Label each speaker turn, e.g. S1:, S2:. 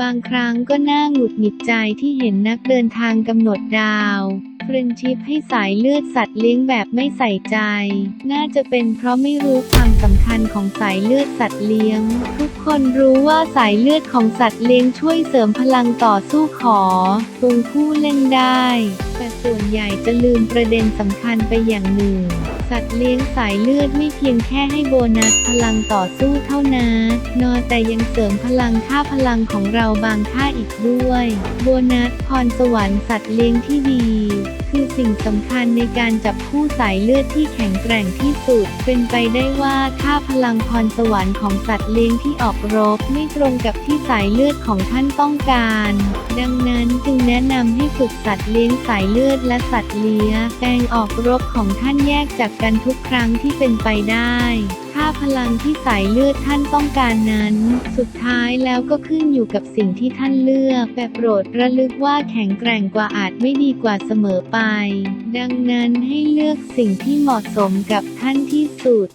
S1: บางครั้งก็น่าหงุดหงิดใจที่เห็นนักเดินทางกำหนดดาวฟรนชิพให้สายเลือดสัตว์เลี้ยงแบบไม่ใส่ใจ น่าจะเป็นเพราะไม่รู้ความสำคัญของสายเลือดสัตว์เลี้ยง ทุกคนรู้ว่าสายเลือดของสัตว์เลี้ยงช่วยเสริมพลังต่อสู้ขอปรุงผู้เล่นได้ แต่ส่วนใหญ่จะลืมประเด็นสำคัญไปอย่างหนึ่ง สัตว์เลี้ยงสายเลือดไม่เพียงแค่ให้โบนัสพลังต่อสู้เท่านั้น นอแต่ยังเสริมพลังค่าพลังของเราบางค่าอีกด้วย โบนัสพรสวรรค์สัตว์เลี้ยงที่ดี คือสิ่ง สำคัญในการจับคู่สายเลือดที่แข็งแกร่งที่สุด เป็นไปได้ว่าค่าพลังพรสวรรค์ของสัตว์เลี้ยงที่ออกรบไม่ตรงกับที่สายเลือดของท่านต้องการ ดังนั้นจึงแนะนำให้ฝึกสัตว์เลี้ยงสายเลือดและสัตว์เลี้ยงแปลงออกรบของท่านแยกจากกันทุกครั้งที่เป็นไปได้าพลังที่สายเลือดท่านต้องการนั้น สุดท้ายแล้วก็ขึ้นอยู่กับสิ่งที่ท่านเลือกแต่โปรดระลึกว่าแข็งแกร่งกว่าอาจไม่ดีกว่าเสมอไป ดังนั้นให้เลือกสิ่งที่เหมาะสมกับท่านที่สุด